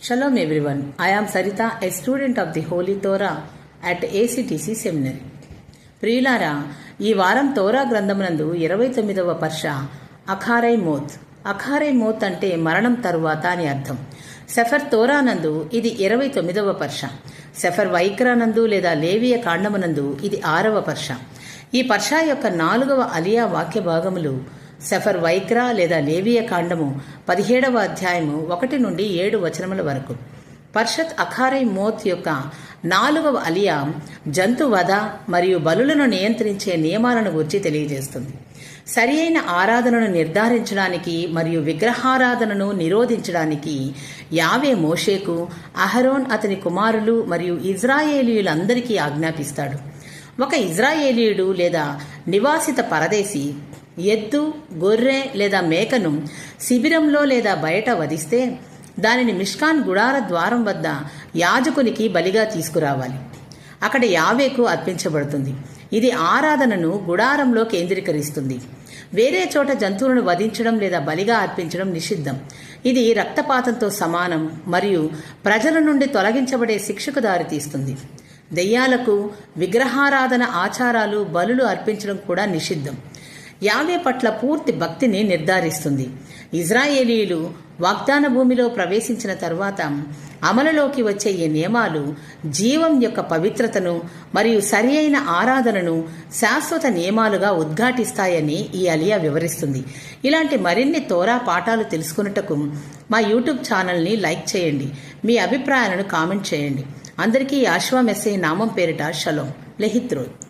Shalom everyone. I am Sarita, a student of the Holy Torah at ACTC Seminary. ప్రియులారా ఈ వారం తోరా గ్రంథమునందు ఇరవై తొమ్మిదవ పర్ష అఖారై మోత్ అఖారై మోత్ అంటే మరణం తరువాత అని అర్థం సెఫర్ తోరానందు ఇది ఇరవై తొమ్మిదవ పర్ష సెఫర్ వైక్రానందు లేదా లేవియ కాండమునందు ఇది ఆరవ పర్ష ఈ పర్ష యొక్క నాలుగవ అలియా వాక్య భాగములు సెఫర్ వైక్రా లేదా లేవియ కాండము పదిహేడవ అధ్యాయము ఒకటి నుండి ఏడు వచనముల వరకు. పర్షత్ అఖారై మోత్ యొక్క నాలుగవ అలియా జంతు వధ మరియు బలులను నియంత్రించే నియమాలను గురించి తెలియజేస్తుంది. సరి అయిన ఆరాధనను నిర్ధారించడానికి మరియు విగ్రహారాధనను నిరోధించడానికి యావే మోషేకు అహరోన్ అతని కుమారులు మరియు ఇజ్రాయేలీయులందరికీ ఆజ్ఞాపిస్తాడు. ఒక ఇజ్రాయేలీయుడు లేదా నివాసిత పరదేశి ఎద్దు గొర్రె లేదా మేకను శిబిరంలో లేదా బయట వధిస్తే దానిని మిష్కాన్ గుడార ద్వారం వద్ద యాజకునికి బలిగా తీసుకురావాలి. అక్కడ యావేకు అర్పించబడుతుంది. ఇది ఆరాధనను గుడారంలో కేంద్రీకరిస్తుంది. వేరే చోట జంతువులను వధించడం లేదా బలిగా అర్పించడం నిషిద్ధం. ఇది రక్తపాతంతో సమానం మరియు ప్రజల నుండి తొలగించబడే శిక్షకు దారితీస్తుంది. దెయ్యాలకు విగ్రహారాధన ఆచారాలు బలులు అర్పించడం కూడా నిషిద్ధం. యావే పట్ల పూర్తి భక్తిని నిర్ధారిస్తుంది. ఇజ్రాయేలీలు వాగ్దాన భూమిలో ప్రవేశించిన తరువాత అమలులోకి వచ్చే ఈ నియమాలు జీవం యొక్క పవిత్రతను మరియు సరి అయిన ఆరాధనను శాశ్వత నియమాలుగా ఉద్ఘాటిస్తాయని ఈ అలియా వివరిస్తుంది. ఇలాంటి మరిన్ని తోరా పాఠాలు తెలుసుకున్నటకు మా యూట్యూబ్ ఛానల్ని లైక్ చేయండి. మీ అభిప్రాయాలను కామెంట్ చేయండి. అందరికీ ఆశ్వా మెస్సే నామం పేరిట షలోం. లెహిత్రోత్